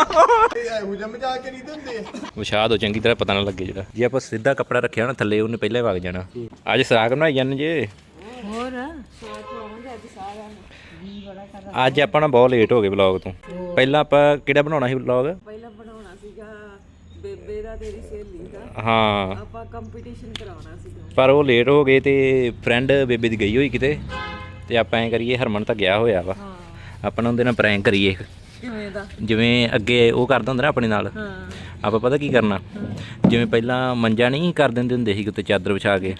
ਇਹੋ ਜਿਹਾ ਮਜ਼ਾਕ ਕਰੀ ਦਿੰਦੇ ਵਿਛਾ ਦੋ ਚੰਗੀ ਤਰ੍ਹਾਂ ਪਤਾ ਨਾ ਲੱਗੇ ਜਿਹੜਾ। ਜੇ ਆਪਾਂ ਸਿੱਧਾ ਕੱਪੜਾ ਰੱਖਿਆ ਨਾ ਥੱਲੇ ਉਹਨੇ ਪਹਿਲਾਂ ਵਗ ਜਾਣਾ। ਅੱਜ ਸਾਗ ਬਣਾਈ ਜਾਂਦੇ ਜੇ। ਹੋਰ? ਅੱਜ ਆਪਾਂ ਨਾ ਬਹੁਤ ਲੇਟ ਹੋ ਗਏ ਵਲੌਗ ਤੋਂ। ਪਹਿਲਾਂ ਆਪਾਂ ਕਿਹੜਾ ਬਣਾਉਣਾ ਸੀ ਵਲੌਗ ਪਹਿਲਾਂ ਬਣਾਉਣਾ ਸੀਗਾ ਬੇਬੇ ਦਾ ਤੇਰੀ ਸਹੇਲੀ ਦਾ। ਹਾਂ। ਆਪਾਂ ਕੰਪੀਟੀਸ਼ਨ ਕਰਾਉਣਾ ਸੀਗਾ। ਪਰ ਉਹ ਲੇਟ ਹੋ ਗਏ ਤੇ ਫਰੈਂਡ ਬੇਬੇ ਦੀ ਗਈ ਹੋਈ ਕਿਤੇ। ਤੇ ਆਪਾਂ ਐਂ ਕਰੀਏ ਹਰਮਨ ਤਾਂ ਗਿਆ ਹੋਇਆ ਵਾ। ਆਪਾਂ ਉਹਦੇ ਨਾਲ ਪ੍ਰੈਂਕ ਕਰੀਏ। ਕਿਵੇਂ ਦਾ? ਜਿਵੇਂ ਅੱਗੇ ਉਹ ਕਰਦਾ ਹੁੰਦਾ ਨਾ ਆਪਣੇ ਨਾਲ। ਹਾਂ। ਆਪਾਂ ਪਤਾ ਕੀ ਕਰਨਾ? ਜਿਵੇਂ ਪਹਿਲਾਂ ਮੰਜਾ ਨਹੀਂ ਕਰ ਦਿੰਦੇ ਹੁੰਦੇ ਸੀ ਕਿਤੇ ਚਾਦਰ ਵਿਛਾ ਕੇ।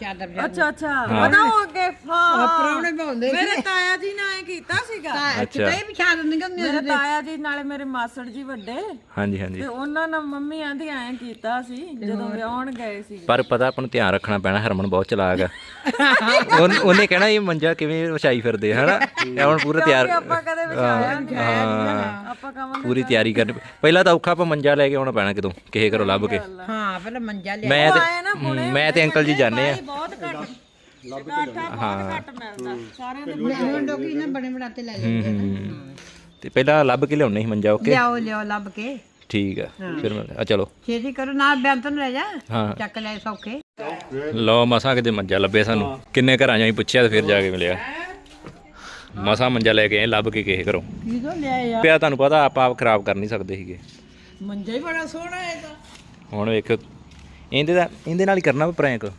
ਅੱਛਾ ਅੱਛਾ। ਪਤਾ ਹੋ ਅੱਗੇ ਹਾਂ। ਪਰੌਣੇ ਭਾਉਂਦੇ ਮੇਰੇ ਤਾਇਆ ਜੀ ਨੇ ਐ ਕੀਤਾ ਸੀਗਾ। ਅੱਛਾ। ਤੇ ਵਿਛਾ ਦਿੰਦੀਆਂ ਹੁੰਦੀਆਂ ਮੇਰੇ ਤਾਇਆ ਜੀ ਨਾਲੇ ਮੇਰੇ ਮਾਸੜ ਜੀ ਵੱਡੇ। ਹਾਂਜੀ ਹਾਂਜੀ। ਤੇ ਉਹਨਾਂ ਨਾਲ ਮੰਮੀ ਆਂਦੀ ਐ ਕੀਤਾ ਸੀ ਜਦੋਂ ਵਿਆਹਣ ਗਏ ਸੀ। ਪਰ ਪਤਾ ਆਪਾਂ ਨੂੰ ਧਿਆਨ ਰੱਖਣਾ ਪੈਣਾ ਹਰਮਨ ਬਹੁਤ ਚਲਾਕ ਆ। ਉਹਨ- ਕਹਿਣਾ ਇਹ ਮੰਜਾ ਕਿਵੇਂ ਵਿਛਾਈ ਫਿਰਦੇ ਹਨਾ? ਇਹ ਹੁਣ ਪੂਰਾ ਤਿਆਰ ਆਪਾਂ ਕਦੇ ਵਿਚਾਰਿਆ ਨਹੀਂ ਹਾਂ। ਆਪਾਂ ਕਵਾਂਗੇ ਪੂਰੀ ਤਿਆਰੀ ਕਰਨੀ ਪਹਿਲਾਂ ਤਾਂ ਔਖਾ ਆਪਾਂ ਮੰਜਾ ਲੈ ਕੇ ਆਉਣਾ ਪੈਣਾ ਕਿਤੋਂ। ਕਿਸੇ ਘਰੋਂ ਲੱਭ ਕੇ। ਹਾਂ ਪਹਿਲਾਂ ਮੰਜਾ ਲਿਆ। ਮੈਂ ਤੇ ਆਏ ਨਾ ਹੁਣੇ ਮੈਂ ਤੇ ਅੰਕਲ ਜੀ ਜਾਣੇ ਆ। ਬਹੁਤ ਘੱਟ ਡਾਟਾ ਬਹੁਤ ਘੱਟ ਮਿਲਦਾ। ਸਾਰਿਆਂ ਦੇ ਹੁਣ ਲੋਕੀ ਨਾ ਬਣੇ ਬਣਾਤੇ ਲੈ ਲੈਂਦੇ ਹੂੰ। ਤੇ ਪਹਿਲਾਂ ਲੱਭ ਕੇ ਲਿਆਉਣੇ ਸੀ ਮੰਜਾ ਓਕੇ ਲਿਆਓ ਲਿਆਓ ਲੱਭ ਕੇ। ਠੀਕ ਆ ਫਿਰ ਮੈਂ ਆ ਚਲੋ। ਛੇਤੀ ਕਰੋ ਨਾਲ ਬੈਂਤਨ ਲੈ ਜਾ। ਹਾਂ। ਚੱਕ ਲੈ ਸੌਖੇ। ਲਓ ਮਸਾਂ ਕਿਤੇ ਮੰਜਾ ਲੱਭਿਆ ਸਾਨੂੰ। ਕਿੰਨੇ ਘਰਾਂ ਜਾਈ ਪੁੱਛਿਆ ਤੇ ਫਿਰ ਜਾ ਕੇ ਮਿਲਿਆ। ਮਸਾਂ ਮੰਜਾ ਲੈ ਕੇ ਆਏ ਲੱਭ ਕੇ ਕਿਸੇ ਘਰੋਂ। ਕੀ ਤੋਂ ਲਿਆਏ ਆ? ਪਿਆ ਤੁਹਾਨੂੰ ਪਤਾ ਆਪਾਂ ਆਪ ਖਰਾਬ ਕਰ ਨਹੀਂ ਸਕਦੇ ਸੀਗੇ। ਮੰਜਾ ਹੀ ਬੜਾ ਸੋਹਣਾ ਹੈ ਤਾਂ ਹੁਣ ਵੇਖੋ ਇਹਦੇ ਦਾ ਇਹਦੇ ਨਾਲ ਹੀ ਕਰਨਾ ਪ੍ਰੈਂਕ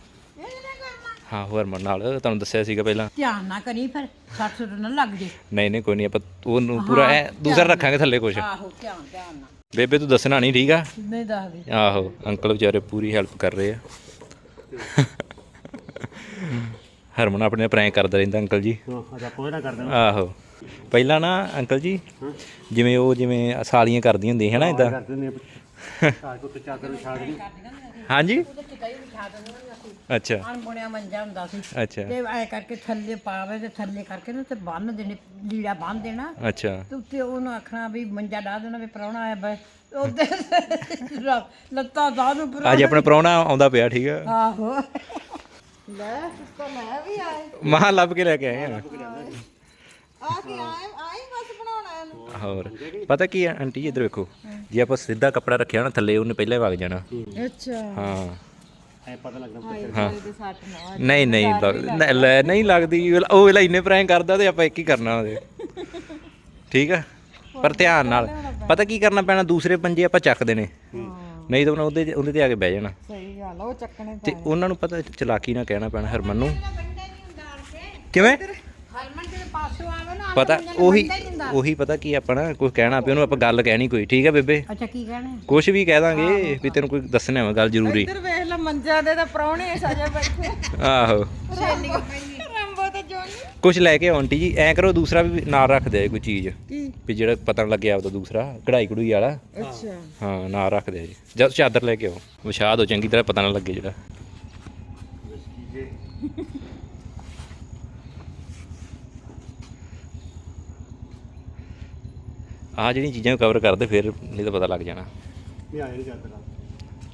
ਹਾਂ ਹੋਰ ਮਨ ਨਾਲ। ਤੁਹਾਨੂੰ ਦੱਸਿਆ ਸੀਗਾ ਪਹਿਲਾਂ। ਧਿਆਨ ਨਾ ਕਰੀ ਫਿਰ ਸੱਟ ਸੁੱਟ ਨਾ ਲੱਗ ਜੇ। ਨਹੀਂ ਨਹੀਂ ਕੋਈ ਨਹੀਂ ਆਪਾਂ ਉਹਨੂੰ ਪੂਰਾ ਐ ਦੂਸਰਾ ਰੱਖਾਂਗੇ ਥੱਲੇ ਕੁਛ। ਆਹੋ ਧਿਆਨ ਧਿਆਨ ਨਾਲ। ਬੇਬੇ ਤੂੰ ਦੱਸਣਾ ਨਹੀਂ ਠੀਕ ਆ? ਨਹੀਂ ਦੱਸਦੇ। ਆਹੋ ਅੰਕਲ ਵਿਚਾਰੇ ਪੂਰੀ ਹੈਲਪ ਕਰ ਰਹੇ ਆ। ਹਰਮਨ ਆਪਣੇ ਪ੍ਰੈਂਕ ਕਰਦਾ ਰਹਿੰਦਾ ਅੰਕਲ ਜੀ। ਆਹੋ। ਪਹਿਲਾਂ ਨਾ ਅੰਕਲ ਜੀ ਜਿਵੇਂ ਉਹ ਜਿਵੇਂ ਸਾਲੀਆਂ ਕਰਦੀਆਂ ਹੁੰਦੀਆਂ ਹੈ ਨਾ ਇਦਾਂ ਹਾਂਜੀ? ਅੱਛਾ। ਅਣਬੁਣਿਆ ਮੰਜਾ ਹੁੰਦਾ ਸੀ। ਅੱਛਾ। ਤੇ ਐ ਕਰਕੇ ਥੱਲੇ ਪਾਵੇ ਤੇ ਥੱਲੇ ਕਰਕੇ ਨਾ ਤੇ ਬੰਨ ਦੇਣੇ ਲੀੜਾ ਬੰਨ ਦੇਣਾ। ਅੱਛਾ। ਤੇ ਉੱਤੇ ਉਹਨੂੰ ਆਖਣਾ ਵੀ ਮੰਜਾ ਡਾ ਦੇਣਾ ਵੀ ਪ੍ਰਾਹੁਣਾ ਆਇਆ ਬੈ ਉਹਦੇ ਲੱਤਾਂ ਦਾ ਨੂੰ ਅੱਜ ਆਪਣਾ ਪ੍ਰਾਹੁਣਾ ਆਉਂਦਾ ਪਿਆ ਠੀਕ ਆ? ਆਹੋ। ਲੈ ਤਾਂ ਮੈਂ ਵੀ ਆਏ। ਮਹਾ ਲੱਭ ਕੇ ਲੈ ਕੇ ਆਏ ਆ। ਆ ਕੇ ਆਏ ਆਈ ਬਸ ਬਣਾਉਣਾ ਇਹਨੂੰ ਹੋਰ ਪਤਾ ਕੀ ਆ ਆਂਟੀ ਇੱਧਰ ਵੇਖੋ। ਜੇ ਆਪਾਂ ਸਿੱਧਾ ਕੱਪੜਾ ਰੱਖਿਆ ਨਾ ਥੱਲੇ ਉਹਨੇ ਪਹਿਲਾਂ ਹੀ ਵਗ ਜਾਣਾ। ਅੱਛਾ। ਹਾਂ। ਹਾਂ ਦੇ ਸੱਟ ਨਾ ਨਹੀਂ ਨਹੀਂ ਲੱਗ- ਨਹੀਂ, ਲੈ ਨਹੀਂ ਲੱਗਦੀ। ਉਹ ਵੇਲਾ ਇੰਨੇ ਪ੍ਰੈਂਕ ਕਰਦਾ ਤੇ ਆਪਾਂ ਇੱਕ ਹੀ ਕਰਨਾ ਉਹਦੇ। ਠੀਕ ਆ? ਪਰ ਧਿਆਨ ਨਾਲ। ਪਤਾ ਕੀ ਕਰਨਾ ਪੈਣਾ? ਦੂਸਰੇ ਪੰਜੇ ਆਪਾਂ ਚੱਕਦੇ ਨੇ ਨਹੀਂ ਤਾਂ ਉਹਨਾਂ ਉਹਦੇ ਉਹਦੇ ਤੇ ਆ ਕੇ ਬਹਿ ਜਾਣਾ। ਸਹੀ ਗੱਲ ਆ, ਉਹ ਚੱਕਣੇ ਤੇ ਉਹਨਾਂ ਨੂੰ ਪਤਾ ਚਲਾਕੀ ਨਾਲ ਕਹਿਣਾ ਪੈਣਾ ਹਰਮਨ ਨੂੰ। ਕਿਵੇਂ? ਹਰਮਨ ਪਾਸੋਂ ਆਵੇ ਨਾ ਪਤਾ ਉਹੀ ਉਹੀ ਪਤਾ ਕੀ ਆਪਾਂ ਨਾ ਕੋਈ ਕਹਿਣਾ ਪਿਆ ਉਹਨੂੰ ਆਪਾਂ ਗੱਲ ਕਹਿਣੀ ਕੋਈ ਠੀਕ ਆ ਬੇਬੇ? ਅੱਛਾ ਕੀ ਕਹਿਣਾ? ਕੁਝ ਵੀ ਕਹਿ ਦਾਂਗੇ ਵੀ ਤੈਨੂੰ ਕੋਈ ਦੱਸਣਾ ਵਾ ਗੱਲ ਜ਼ਰੂਰੀ। ਇੱਧਰ ਵੇਖ ਲੈ ਮੰਜਾ ਦੇ ਤਾਂ ਪ੍ਰਾਹੁਣੇ ਸਜੇ ਬੈਠੇ। ਆਹੋ। ਰੰਬੋ ਤੇ ਜੋਨੀ। ਕੁਝ ਲੈ ਕੇ ਆਓ ਆਂਟੀ ਜੀ ਐਂ ਕਰੋ ਦੂਸਰਾ ਵੀ ਨਾਲ ਰੱਖ ਦਿਆ ਕੋਈ ਚੀਜ਼। ਕੀ? ਵੀ ਜਿਹੜਾ ਪਤਾ ਨਾ ਲੱਗਿਆ ਉਹਦਾ ਦੂਸਰਾ ਕਢਾਈ ਕਢੂਈ ਵਾਲਾ। ਅੱਛਾ। ਹਾਂ ਨਾਲ ਰੱਖ ਦਿਆ ਜੀ। ਜਦ ਚਾਦਰ ਲੈ ਕੇ ਆਓ। ਵਿਛਾ ਦਿਓ ਚੰਗੀ ਤਰ੍ਹਾਂ ਪਤਾ ਨਾ ਲੱਗੇ ਜਿਹੜਾ। ਆ ਜਿਹੜੀਆਂ ਚੀਜ਼ਾਂ ਕਵਰ ਕਰਦੇ ਫਿਰ ਨਹੀਂ ਤਾਂ ਪਤਾ ਲੱਗ ਜਾਣਾ। ਨਹੀਂ ਆਏ ਨਹੀਂ ਚਾਦਰ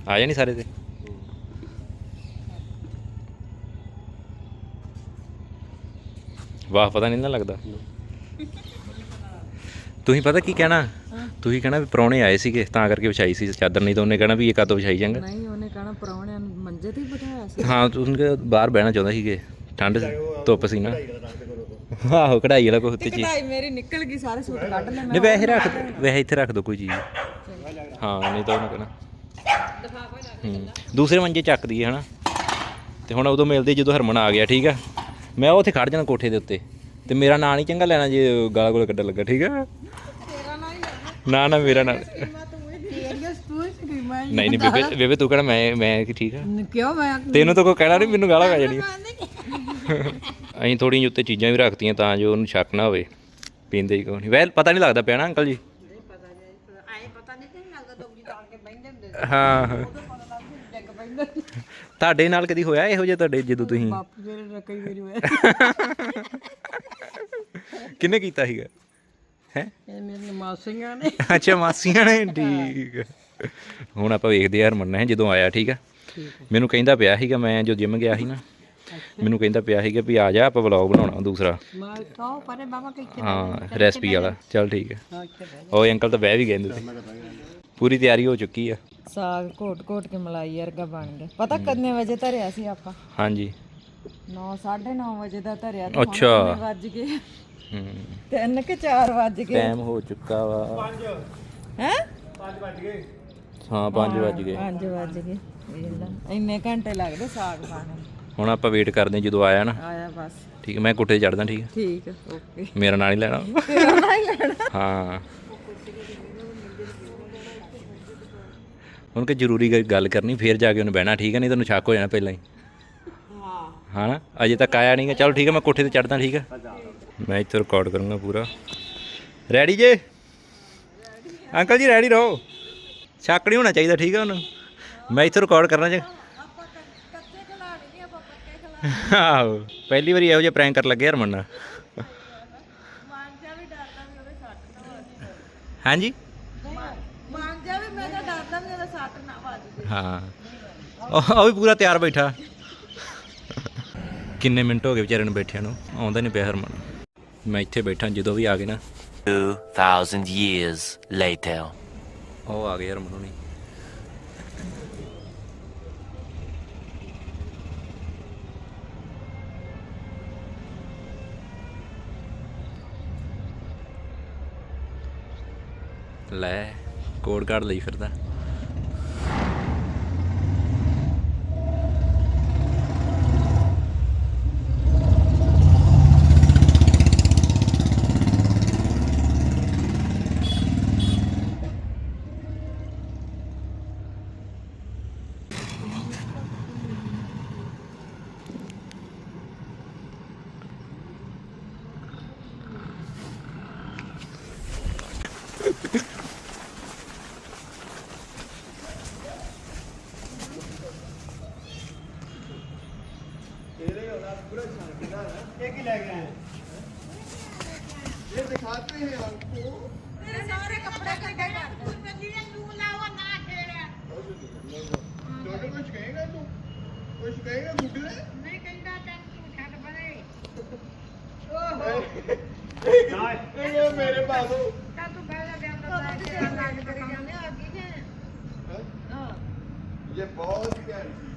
ਆ। ਜਾਣੀ ਸਾਰੇ ਤੇ? ਵਾਹ ਪਤਾ ਨਹੀਂ ਨਾ ਲੱਗਦਾ। ਤੁਸੀਂ ਪਤਾ ਕੀ ਕਹਿਣਾ? ਤੁਸੀਂ ਕਹਿਣਾ ਵੀ ਪ੍ਰਾਹੁਣੇ ਆਏ ਸੀਗੇ ਤਾਂ ਕਰਕੇ ਵਿਛਾਈ ਸੀ ਚਾਦਰ ਨਹੀਂ ਤਾਂ ਉਹਨੇ ਕਹਿਣਾ ਵੀ ਇਹ ਕਾਤੋਂ ਵਿਛਾਈ ਜਾਂਗਾ? ਨਹੀਂ ਉਹਨੇ ਕਹਣਾ ਪ੍ਰਾਹੁਣਿਆਂ ਨੂੰ ਮੰਜੇ ਤੇ ਹੀ ਬਿਠਾਇਆ ਸੀ। ਹਾਂ ਤੁਸੀਂ ਬਾਹਰ ਬਹਿਣਾ ਚਾਹੁੰਦਾ ਸੀਗੇ। ਠੰਡ ਧੁੱਪ ਸੀ ਨਾ। ਆਹੋ ਕਢਾਈ ਵਾਲਾ ਕੋਈ ਉੱਤੇ ਚੀਜ਼। ਕਢਾਈ ਮੇਰੀ ਨਿਕਲ ਗਈ ਸਾਰੇ ਸੂਟ ਕੱਢ ਲੈ ਨਹੀਂ ਵੈਸੇ ਰੱਖ ਵੈਸੇ ਇੱਥੇ ਰੱਖ ਦੋ ਕੋਈ ਚੀਜ਼। ਹਾਂ ਨਹੀਂ ਤਾਂ ਉਹਨੇ ਕਹਿਣਾ ਹੂੰ ਦੂਸਰੇ ਮੰਜੇ ਚੱਕ ਦਈਏ ਹਨਾ। ਤੇ ਹੁਣ ਉਦੋਂ ਮਿਲਦੇ ਜਦੋਂ ਹਰਮਨ ਆ ਗਿਆ ਠੀਕ ਆ। ਮੈਂ ਉੱਥੇ ਖੜ ਜਾਣਾ ਕੋਠੇ ਦੇ ਉੱਤੇ। ਤੇ ਮੇਰਾ ਨਾਂ ਨਹੀਂ ਚੰਗਾ ਲੈਣਾ ਜੇ ਗਾਲਾਂ ਗੋਲ ਕੱਢਣ ਲੱਗਾ ਠੀਕ ਆ। ਨਾ ਨਾ ਮੇਰਾ ਨਾਂ। ਨਹੀਂ ਨਹੀਂ ਬੇਬੇ ਬੇਬੇ ਤੂੰ ਕਹਿਣਾ ਮੈਂ ਮੈਂ ਕੀ ਠੀਕ ਆ। ਕਿਉਂ ਮੈਂ ਤੈਨੂੰ ਤਾਂ ਕੋਈ ਕਹਿਣਾ ਨਹੀਂ ਮੈਨੂੰ ਗਾਲਾਂ ਪੈ ਜਾਣੀਆਂ। ਅਸੀਂ ਥੋੜੀਆਂ ਜਿਹੀ ਉੱਤੇ ਚੀਜ਼ਾਂ ਵੀ ਰੱਖਤੀਆਂ ਤਾਂ ਜੋ ਉਹਨੂੰ ਸ਼ੱਕ ਨਾ ਹੋਵੇ ਪੀਂਦੇ ਹੀ ਕੋਈ ਨਹੀਂ। ਵੈਲ ਪਤਾ ਨਹੀਂ ਲੱਗਦਾ ਪਿਆ ਨਾ ਅੰਕਲ ਜੀ। ਹਾਂ। ਤੁਹਾਡੇ ਨਾਲ ਕਦੀ ਹੋਇਆ ਇਹੋ ਜਿਹਾ ਤੁਹਾਡੇ ਜਦੋਂ ਤੁਸੀਂ? ਬਾਪੂ ਜਿਹੜੇ ਨਾਲ ਕਈ ਵਾਰੀ ਹੋਇਆ। ਕਿੰਨੇ ਕੀਤਾ ਸੀਗਾ? ਹੈ? ਇਹ ਮੇਰੇ ਮਾਸੀਆਂ ਨੇ। ਅੱਛਾ ਮਾਸੀਆਂ ਨੇ ਠੀਕ। ਆ। ਹੁਣ ਆਪਾਂ ਵੇਖਦੇ ਯਾਰ ਮੰਨਣਾ ਹੈ ਜਦੋਂ ਆਇਆ ਠੀਕ ਆ? ਮੈਨੂੰ ਕਹਿੰਦਾ ਪਿਆ ਸੀਗਾ ਮੈਂ ਜੋ ਜਿਮ ਗਿਆ ਸੀ ਨਾ ਮੈਨੂੰ ਕਹਿੰਦਾ ਪਿਆ ਸੀਗਾ ਵੀ ਆ ਜਾ ਆਪਾਂ ਵਲੌਗ ਬਣਾਉਣਾ ਦੂਸਰਾ। ਮੈਂ ਕਹੋ ਪਰੇ ਬਾਬਾ ਕਿੱਥੇ ਹਾਂ ਰੈਸਪੀ ਵਾਲਾ। ਚੱਲ ਠੀਕ ਹੈ। ਉਹ ਅੰਕਲ ਤਾਂ ਬਹਿ ਵੀ ਗਏ ਨੇ ਪੂਰੀ ਤਿਆਰੀ ਹੋ ਚੁੱਕੀ ਆ। ਸਾਗ ਘੋਟ ਘੋਟ ਕੇ ਮਲਾਈ ਵਰਗਾ ਬਣ ਗਿਆ। ਪਤਾ ਕਿੰਨੇ ਵਜੇ ਧਰਿਆ ਸੀ ਆਪਾਂ? ਹਾਂਜੀ। 9 9:30 ਵਜੇ ਦਾ ਧਰਿਆ ਤੇ ਅੱਛਾ। ਵੱਜ ਗਏ? ਹੂੰ। 3 ਕਿ 4 ਵੱਜ ਗਏ? ਟਾਈਮ ਹੋ ਚੁੱਕਾ ਵਾ। ਹੈ? ਹਾਂ 5 ਵੱਜ ਗਏ। 5 ਵੱਜ ਗਏ। ਵੇਖ ਲਾ। ਇੰਨੇ ਘੰਟੇ ਲੱਗਦੇ ਸਾਗ ਪਾਣ ਨੂੰ। ਹੁਣ ਆਪਾਂ ਵੇਟ ਕਰਦੇ ਹਾਂ ਜਦੋਂ ਆਇਆ ਨਾ। ਆਇਆ ਬਸ। ਠੀਕ ਹੈ ਮੈਂ ਕੋਠੇ ਚੜਦਾ ਠੀਕ ਹੈ? ਠੀਕ ਓਕੇ। ਮੇਰਾ ਨਾਂ ਨਹੀਂ ਲੈਣਾ। ਹੀ ਲੈਣਾ। ਹਾਂ। ਹੁਣ ਕਿ ਜ਼ਰੂਰੀ ਗ- ਗੱਲ ਕਰਨੀ ਫੇਰ ਜਾ ਕੇ ਉਹਨੇ ਬਹਿਣਾ ਠੀਕ ਹੈ? ਨਹੀਂ ਤੈਨੂੰ ਸ਼ੱਕ ਹੋ ਜਾਣਾ ਪਹਿਲਾਂ ਹੀ। ਹਾਂ। ਨਾ? ਅਜੇ ਤੱਕ ਆਇਆ ਨਹੀਂਗਾ ਚਲੋ ਠੀਕ ਹੈ ਮੈਂ ਕੋਠੇ ਤੇ ਚੜਦਾ ਠੀਕ ਹੈ? ਮੈਂ ਇੱਥੇ ਰਿਕਾਰਡ ਕਰੂੰਗਾ ਪੂਰਾ। ਰੈਡੀ ਜੇ? ਅੰਕਲ ਜੀ ਰੈਡੀ ਰਹੋ। ਸ਼ੱਕ ਨਹੀਂ ਹੋਣਾ ਚਾਹੀਦਾ ਠੀਕ ਹੈ ਉਹਨੂੰ? ਮੈਂ ਇੱਥੇ ਰਿਕਾਰਡ ਕਰਨਾ ਜੇ। ਆਹੋ ਪਹਿਲੀ ਵਾਰੀ ਇਹੋ ਜਿਹਾ ਪ੍ਰੈਂਕ ਕਰ ਲੱਗੇ ਹਰਮਨ ਨਾਲ। ਹਾਂਜੀ ਮੰਨ ਜਾ। ਵੀ ਮੈਂ ਤਾਂ ਡਰਦਾ ਵੀ ਉਹਦਾ ਸੱਟ ਨਾ ਵੱਜ ਹਾਂ। ਉਹ ਉਹ ਵੀ ਪੂਰਾ ਤਿਆਰ ਬੈਠਾ। ਕਿੰਨੇ ਮਿੰਟ ਹੋ ਗਏ ਵਿਚਾਰੇ ਨੂੰ ਬੈਠਿਆਂ ਨੂੰ? ਆਉਂਦਾ ਨਹੀਂ ਪਿਆ ਹਰਮਨ। ਮੈਂ ਇੱਥੇ ਬੈਠਾ ਜਦੋਂ ਵੀ ਆ ਗਏ ਨਾ। 2,000 years later. ਉਹ ਆ ਗਏ ਹਰਮਨ ਹੁਣੀ। ਲੈ ਕੋਡ ਕਾਰਡ ਲਈ ਫਿਰਦਾ। एक ही ले गए ये दिखाते हैं आपको मेरे सारे कपड़े करके छोटे कुछ कहेगा तू कुछ कहेगा बुढ़े नहीं कहेगा ओहो मेरे पास हो ये बहुत प्यारी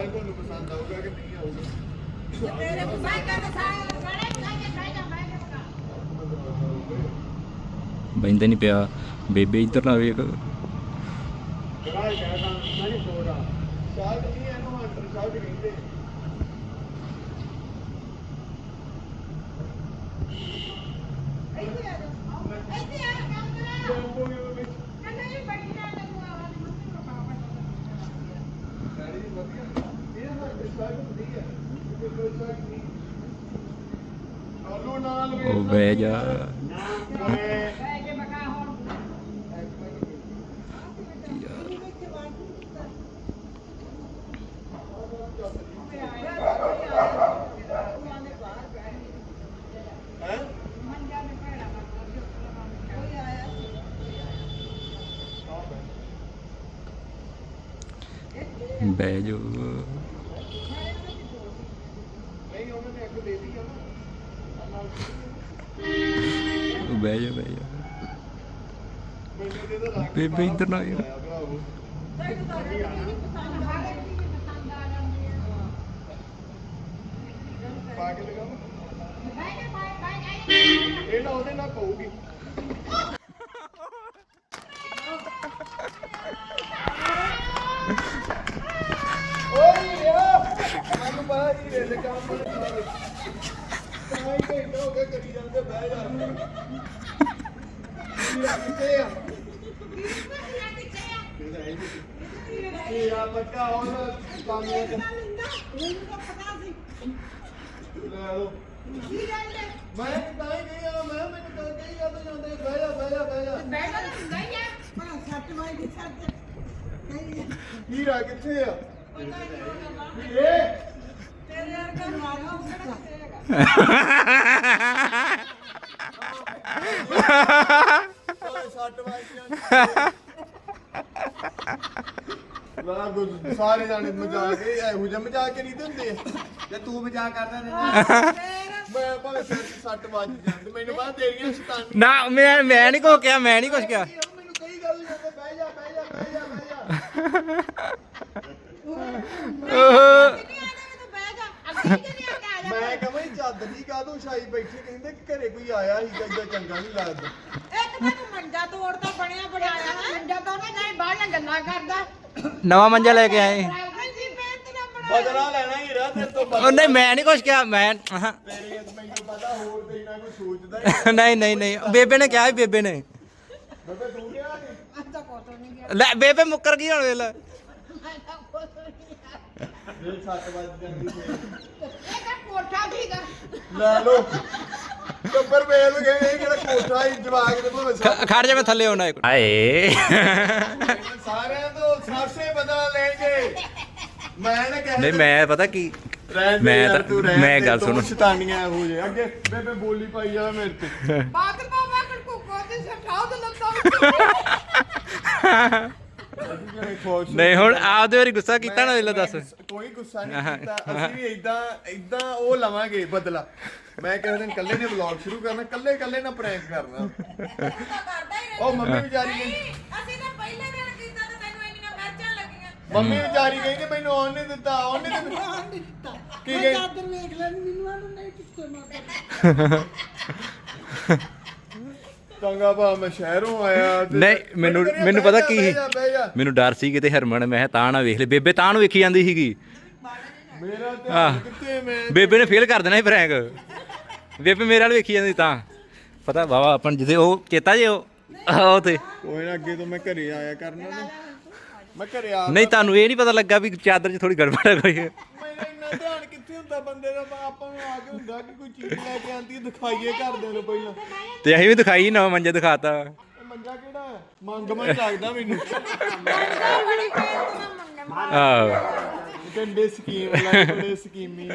ਨਹੀਂ ਤੁਹਾਨੂੰ ਪਸੰਦ ਆਊਗਾ ਕਿ ਨਹੀਂ ਆਊਗਾ? ਬੈਂਦਾ ਨਹੀਂ ਪਿਆ। ਬੇਬੇ ਇੱਧਰ ਨਾ ਵੇਖ। ਕਿਹੜਾ ਕਹਿਦਾ ਨਹੀਂ ਛੋੜਾ ਸ਼ਾਇਦ ਨਹੀਂ ਇਹਨੂੰ ਅੰਦਰ ਸ਼ਾਇਦ ਕਹਿੰਦੇ ਨਾਲ ਉਹ ਬਹਿ ਜਾ ਬੇਬੇ ਇੱਧਰ ਨਾ ਯਾਰ। ਭਰਾਵੋ ਪਾ ਕੇ ਲਗਾਓ ਇਹ ਨਾ ਉਹਦੇ ਨਾਲ ਪਊਗੀ ਓਏ ਯਾ ਮੈਨੂੰ ਪਤਾ ਹੀ ਰੇ ਕੰਮ ਨਹੀਂ ਤਾਂ ਹੀ ਘੰਟਾ ਹੋ ਗਿਆ ਕਰੀ ਜਾਂਦੇ ਬਹਿ ਜਾ ਕਿੱਥੇ ਆ ਇਹ ਆ ਬੱਚਾ ਹੁਣ ਕੰਮ ਲੈ ਲਓ ਮੈਂ ਤਾਂ ਹੀ ਗਈ ਆ ਮੈਂ ਮੈਨੂੰ ਤਾਂ ਕਹੀ ਜਾਂਦੇ ਜਾਂਦੇ ਬਹਿ ਜਾ ਬਹਿ ਜਾ ਬਹਿ ਜਾ ਹੀਰਾ ਕਿੱਥੇ ਆ ਓਏ ਸੱਟ ਵਾਜੀਆਂ ਲਾ ਗੁੱਸ ਸਾਰੇ ਜਾਣੇ ਮਜ਼ਾਕ ਇਹ ਇਹੋ ਜਿਹਾ ਮਜ਼ਾਕ ਕਰੀ ਦਿੰਦੇ ਤੇ ਤੂੰ ਮਜ਼ਾਕ ਕਰਦਾ ਨਹੀਂ। ਮੈਂ ਭਾਵੇਂ ਸਿਰ 'ਚ ਸੱਟ ਵੱਜ ਜਾਂਦੀ ਮੈਨੂੰ ਬਾਅਦ ਤੇਰੀਆਂ ਸ਼ੈਤਾਨੀ ਨਾ ਮੈਂ ਮੈਂ ਨਹੀਂ ਕੋ ਕਿਹਾ ਮੈਂ ਨਹੀਂ ਕੁਛ ਕਿਹਾ। ਮੈਨੂੰ ਕਈ ਗੱਲ ਜਾਂਦੇ ਬਹਿ ਜਾ ਬਹਿ ਜਾ ਬਹਿ ਜਾ ਬਹਿ ਜਾ। ਮੈਂ ਕਹਾਂ ਚਾਦਰ ਦੀ ਕਾਦੋਂ ਛਾਈ ਬੈਠੀ ਕਹਿੰਦੇ ਕਿ ਘਰੇ ਕੋਈ ਆਇਆ ਸੀ ਇਦਾਂ ਚੰਗਾ ਨਹੀਂ ਲੱਗਦਾ। ਇੱਕ ਮੈਨੂੰ ਮੰਜਾ ਤੋੜਦਾ ਬਣਿਆ ਬਣਾਇਆ ਮੰਜਾ ਤਾਂ ਉਹਨੇ ਨਹੀਂ ਬਾਹਰ ਗੱਲਾਂ ਕਰਦਾ। ਨਵਾਂ ਮੰਜਾ ਲੈ ਕੇ ਆਏ ਹਾਂਜੀ ਮਿਹਨਤ ਨਾਲ ਬਣਾ ਬਦਲਾ ਲੈਣਾ ਹੀ ਰਾ ਤੇਰੇ ਤੋਂ ਬਦਲਾ। ਉਹ ਨਹੀਂ ਮੈਂ ਨਹੀਂ ਕੁਛ ਕਿਹਾ ਮੈਂ ਹਾਂ। ਤੇਰੇ ਮੈਨੂੰ ਪਤਾ ਹੋਰ ਤੇ ਨਾ ਕੋਈ ਸੋਚਦਾ ਹੀ ਨਹੀਂ ਨਹੀਂ ਨਹੀਂ। ਬੇਬੇ ਨੇ ਕਿਹਾ ਸੀ ਬੇਬੇ ਨੇ। ਬੇਬੇ ਤੂੰ ਗਿਆ ਨਹੀਂ ਤਾਂ ਕੋਤੋਂ ਨਹੀਂ ਗਿਆ ਲੈ ਬੇਬੇ ਮੁੱਕਰ ਗਈ ਹੁਣ ਵੇਲਾ ਮੈਂ ਤਾਂ ਕੋਤੋਂ ਨਹੀਂ ਗਿਆ ਜੇ ਸੱਟ ਵੱਜ ਜਾਂਦੀ ਤੇ ਤਾਂ ਕੋਠਾ ਠੀਕ ਆ ਲੈ ਲੋ ਟੱਬਰ ਵੇਲ ਗਏ ਇਹ ਕਿਹੜਾ ਕੋਠਾ ਹੀ ਜਵਾਗ ਦੇ ਭਾਵੇਂ ਸੱਟ ਖੜ ਜਾ ਮੈਂ ਥੱਲੇ ਆਉਣਾ ਇੱਕ ਆਏ ਸਾਰਿਆਂ ਤੋਂ ਸਰਸੇ ਬਦਲਾ ਲੈਣਗੇ। ਮੈਂ ਨਾ ਕਹਿ ਨਹੀਂ ਮੈਂ ਪਤਾ ਕੀ ਮੈਂ ਤਾਂ- ਮੈਂ ਗੱਲ ਸੁਣੋ। ਸ਼ੈਤਾਨੀਆਂ ਹੋ ਜੇ ਅੱਗੇ ਬੇਬੇ ਬੋਲੀ ਪਾਈ ਜਾਵੇ ਮੇਰੇ ਤੇ। ਬਾਦਲ ਬਾਬਾ ਕੜ ਕੋ ਕੋਤੇ ਸਠਾਉ ਦੇ ਲੱਤਾਂ ਖੁਸ਼ ਨਹੀਂ ਹੁਣ ਆਪਦੇ ਵਾਰੀ ਗੁੱਸਾ ਕੀਤਾ ਨਾ ਵੇਲਾ ਦੱਸ। ਕੋਈ ਗੁੱਸਾ ਨਹੀਂ ਕੀਤਾ। ਅਸੀਂ ਵੀ ਇਦਾਂ ਇਦਾਂ ਉਹ ਲਵਾਂਗੇ ਬਦਲਾ। ਮੈਂ ਕਿਸੇ ਦਿਨ ਇਕੱਲੇ ਨੇ ਵਲੌਗ ਸ਼ੁਰੂ ਕਰਨਾ ਇਕੱਲੇ ਇਕੱਲੇ ਨਾਲ ਪ੍ਰੈਂਕ ਕਰਨਾ। ਉਹ ਮੰਮੀ ਵਿਚਾਰੀ ਗਈ ਅਸੀਂ ਤਾਂ ਪਹਿਲੇ ਦਿਨ ਕੀਤਾ ਤੇ ਤੈਨੂੰ ਇੰਨੀਆਂ ਮਿਰਚਾਂ ਲੱਗੀਆਂ। ਮੰਮੀ ਵਿਚਾਰੀ ਗਈ ਕਿ ਮੈਨੂੰ ਆਉਣ ਨਹੀਂ ਦਿੱਤਾ। ਆਉਣ ਨਹੀਂ ਦਿੱਤਾ। ਕੀ ਗਈ ਚਾਦਰ ਵੇਖ ਲੈ ਮੈਨੂੰ ਆਨੂੰ ਨਹੀਂ ਕਿੱਥੇ ਮਾਰਦਾ। ਚੰਗਾ ਭਾ ਮੈਂ ਸ਼ਹਿਰੋਂ ਆਇਆ ਤੇ- ਨਹੀਂ, ਮੈਨੂੰ- ਮੈਨੂੰ ਪਤਾ ਜਾ, ਕੀ ਜਾ, ਜਾ। ਮੈਨੂੰ ਡਰ ਸੀ ਕਿਤੇ ਹਰਮਨ ਮੈਂ ਕਿਹਾ ਤਾਂ ਨਾ ਵੇਖ ਲੈ। ਬੇਬੇ ਤਾਂ ਨੂੰ ਵੇਖੀ ਜਾਂਦੀ ਸੀਗੀ। ਮੇਰਾ ਆਹ। ਧਿਆਨ ਕਿੱਥੇ ਮੈਂ? ਬੇਬੇ ਨੇ ਫੇਲ ਕਰ ਦੇਣਾ ਸੀ ਫਰੈਂਕ ਬੇਬੇ ਮੇਰੇ ਵਾਲ ਵੇਖੀ ਜਾਂਦੀ ਤਾਂ। ਪਤਾ ਬਾਬਾ ਆਪਣ ਜਿਹਦੇ ਉਹ ਚੇਤਾ ਜੇ ਉਹ। ਉਹ ਤੇ। ਕੋਈ ਨਾ ਅੱਗੇ ਤੋਂ ਮੈਂ ਘਰੇ ਆਇਆ ਕਰਨਾ ਨਾ। ਮੈਂ ਘਰੇ ਆ ਨਹੀਂ ਤੁਹਾਨੂੰ ਇਹ ਨਹੀਂ ਪਤਾ ਲੱਗਾ ਵੀ ਚਾਦਰ 'ਚ ਥੋੜੀ ਗੜਬੜ ਹੈ ਕੋਈ। ਇੰਨਾ ਧਿਆਨ ਕਿੱਥੇ ਹੁੰਦਾ ਬੰਦੇ ਦਾ? ਆਪਾਂ- ਨੂੰ ਆ ਕੇ ਹੁੰਦਾ ਕਿ ਕੋਈ ਚੀਜ਼ ਲੈ ਕੇ ਆਂਦੀ ਦਿਖਾਈਏ ਘਰਦਿਆਂ ਨੂੰ ਪਹਿਲਾਂ। ਤੇ ਅਸੀਂ ਵੀ ਦਿਖਾਈ ਨਵਾਂ ਮੰਜਾ ਦਿਖਾਤਾ। ਇਹ ਮੰਜਾ ਕਿਹੜਾ ਹੈ? ਮੰਗ ਮੈਂ ਲੱਗਦਾ ਮੈਨੂੰ। ਆਹ। ਕੰਡੇ ਸਕੀਮ ਬੜੇ ਸਕੀਮੀ।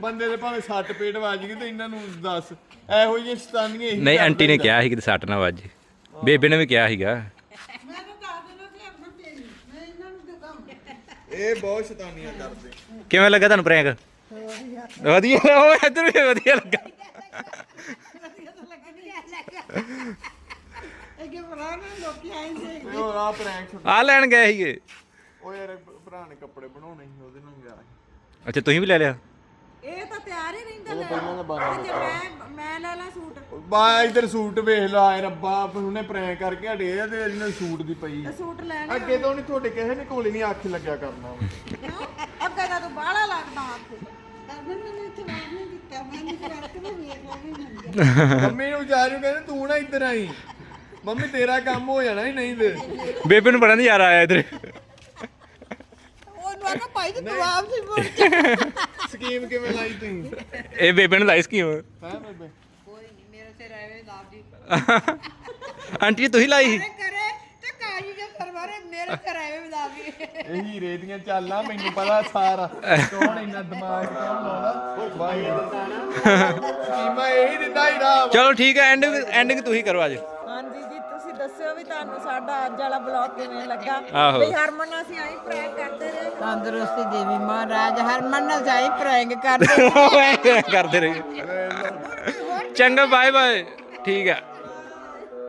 ਬੰਦੇ ਦੇ ਭਾਵੇਂ ਸੱਟ ਪੇਟ ਵੱਜ ਗਈ ਤੇ ਇਹਨਾਂ ਨੂੰ ਦੱਸ। ਇਹੋ ਜਿਹੀਆਂ ਸ਼ਤਾਨੀਆਂ ਇਹੀ ਨਹੀਂ ਆਂਟੀ ਨੇ। ਕਿਹਾ ਸੀ ਕਿ ਸੱਟ ਨਾ ਵੱਜ ਬੇਬੇ ਨੇ ਵੀ ਕਿਹਾ ਸੀਗਾ ਮੈਂ ਤਾਂ ਦੱਸ ਦੇਣਾ ਸੀ ਅਮਨ ਤੇਰੀ ਮੈਂ ਇਹਨਾਂ ਨੂੰ ਦਿਖਾਉਂ ਇਹ ਬਹੁਤ ਸ਼ਤਾਨੀਆਂ ਕਰਦੇ। ਕਿਵੇਂ ਲੱਗਾ ਤੁਹਾਨੂੰ ਪ੍ਰੈਂਕ? ਵਧੀਆ। ਉਹ ਇੱਧਰ ਵੀ ਵਧੀਆ ਲੱਗਾ। ਅੱਗੇ ਲੋਕੀ ਆਏ ਸੀ। ਆ ਪ੍ਰੈਂਕ ਆ ਲੈਣ ਗਏ ਸੀਗੇ। ਉਹ ਯਾਰ ਭਰਾ ਨੇ ਕੱਪੜੇ ਬਣਾਉਣੇ ਸੀ ਉਹਦੇ ਨਾਲ ਗਿਆ। ਅੱਛਾ ਤੁਸੀਂ ਵੀ ਲੈ ਲਿਆ? ਇਹ ਤਾਂ ਤਿਆਰ ਹੀ ਰਹਿੰਦਾ ਉਹ ਪਹਿਲਾਂ ਤਾਂ ਬਾਰਾਂ ਤੇ ਜੇ ਮੈਂ ਮੈਂ ਲੈ ਲਾ ਸੂਟ। ਬਾ ਇਧਰ ਸੂਟ ਵੇਖ ਲਾ ਆਏ ਰੱਬਾ ਉਹਨੇ ਪ੍ਰੈਂਕ ਕਰਕੇ ਹਟੇ ਆ ਤੇ ਇਹਨਾਂ ਸੂਟ ਦੀ ਪਈ। ਸੂਟ ਲੈ ਅੱਗੇ ਤੋਂ ਨਹੀਂ ਤੁਹਾਡੇ ਕਿਸੇ ਨੇ ਕੋਲ ਨਹੀਂ ਅੱਖ ਲੱਗਿਆ ਕਰਨਾ। ਅੱਗੇ ਤਾਂ ਤੂੰ ਬਾਹਲਾ ਲੱਗਦਾ ਆਪ ਅਮਨ ਮੈਨੂੰ ਇੱਥੇ ਵਾਰ ਨਹੀਂ ਦਿੱਤਾ ਮੈਂ ਨਹੀਂ ਕਰਤ ਨੂੰ ਵੇਖ ਲਾ ਵੀ ਮੰਗਿਆ। ਮੰਮੀ ਨੂੰ ਵਿਚਾਰ ਨੂੰ ਕਹਿੰਦੇ ਤੂੰ ਨਾ ਇੱਧਰ ਆਈ। ਮੰਮੀ ਤੇਰਾ ਕੰਮ ਹੋ ਜਾਣਾ ਹੀ ਨਹੀਂ ਤੇ। ਬੇਬੇ ਨੂੰ ਬੜਾ ਨਜ਼ਾਰਾ ਆਇਆ ਇੱਧਰ। ਉਹਨੂੰ ਆਖਾ ਭਾਈ ਤੇ ਤੂੰ ਆਪ ਸੀ ਮੁੜ ਕੇ। ਸਕੀਮ ਕਿਵੇਂ ਲਾਈ ਤੁਸੀਂ? ਇਹ ਬੇਬੇ ਨੂੰ ਲਾਈ ਸਕੀਮ। ਹੈ ਬੇਬੇ? ਕੋਈ ਨਹੀਂ ਮੇਰੇ ਸਿਰ ਐਵੇਂ ਦਾਬ ਜੀ। ਆਂਟੀ ਜੀ ਤੁਸੀਂ ਲਾਈ ਸੀ? ਕਰੇ ਤੇ ਕਾਜੀ ਜੇ ਸਰਵਾਰੇ ਮੇਰੇ ਸਿਰ ਐਵੇਂ ਦਾਬ ਜੀ। ਇਹ ਹੀਰੇ ਦੀਆਂ ਚਾਲਾਂ ਮੈਨੂੰ ਪਤਾ ਸਾਰਾ। ਕੌਣ ਇੰਨਾ ਦਿਮਾਗ ਕੌਣ ਲਾਉਂਦਾ? ਬਾਈ ਸਕੀਮਾਂ ਇਹੀ ਦਿੰਦਾ ਹੀ ਰਾਮ। ਚਲੋ ਠੀਕ ਹੈ ਐਂਡਿੰਗ ਐਂਡਿੰਗ ਤੁਸੀਂ ਕਰੋ ਅੱਜ। ਤੁਹਾਨੂੰ ਸਾਡਾ ਅੱਜ ਵਾਲਾ ਬਲੌਗ ਕਿਵੇਂ ਲੱਗਾ? ਆਹੋ। ਵੀ ਹਰਮਨ ਨਾਲ ਅਸੀਂ ਆਈ ਪ੍ਰੈਂਕ ਕਰਦੇ ਰਹੇ। ਤੰਦਰੁਸਤੀ ਦੇਵੀ ਮਹਾਰਾਜ ਹਰਮਨ ਨਾਲ ਜਾਈ ਪ੍ਰੈਂਕ ਕਰਦੇ ਕਰਦੇ ਰਹੇ। ਚੰਗਾ ਬਾਏ ਬਾਏ ਠੀਕ ਹੈ